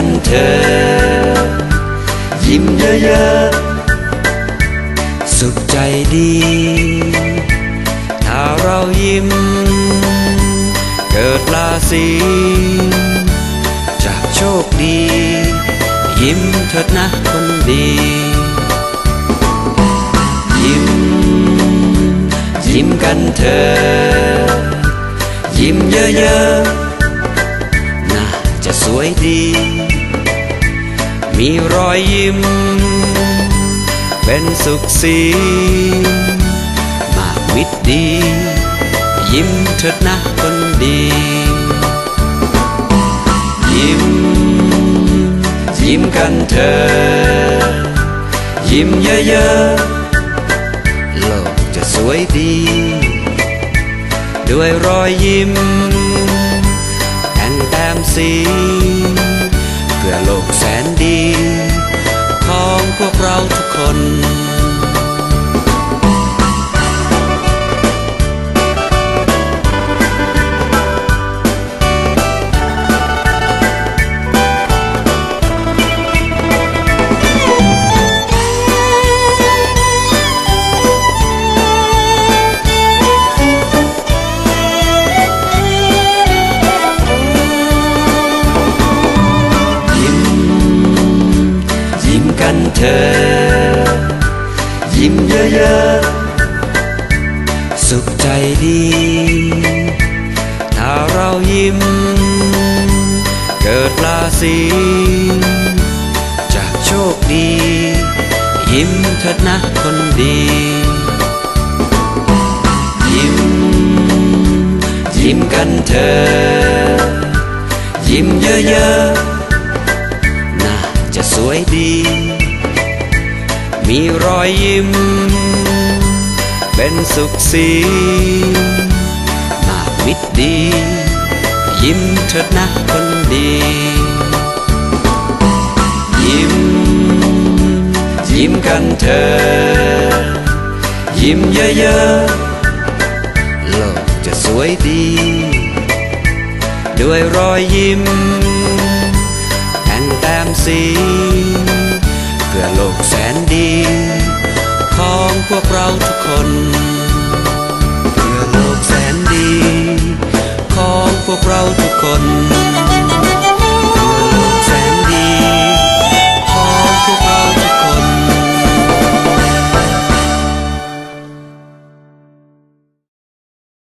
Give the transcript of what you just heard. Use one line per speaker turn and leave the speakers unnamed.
กันเถอะยิ้มเยอะๆ สุขใจดี ถ้าเรายิ้ม เกิดราศีจากโชคดี ยิ้มเถิดนะคนดี ยิ้ม ยิ้มกันเถอะยิ้มเยอะๆ วยดี มีรอยยิ้ม เป็นสุขสีมากมิตรดี ยิ้มเถิดนะคนดี ยิ้ม ยิ้มกันเถอะยิ้มเยอะๆโลกจะสวยดี ด้วยรอยยิ้ม กันเถอยิ้มเยอะๆ สุขใจดี ถ้าเรายิ้ม เกิดราศีจากโชคดี ยิ้มเถิดนะคนดี ยิ้ม ยิ้มกันเถอยิ้มเยอะๆ วยดี มีรอยยิ้ม เป็นสุขสีมากมิตรดี ยิ้มเถิดนะคนดี ยิ้ม ยิ้มกันเถอะยิ้มเยอะๆโลกจะสวยดี ด้วยรอยยิ้ม แต้มสี เพื่อโลกแสนดี ของพวกเราทุกคน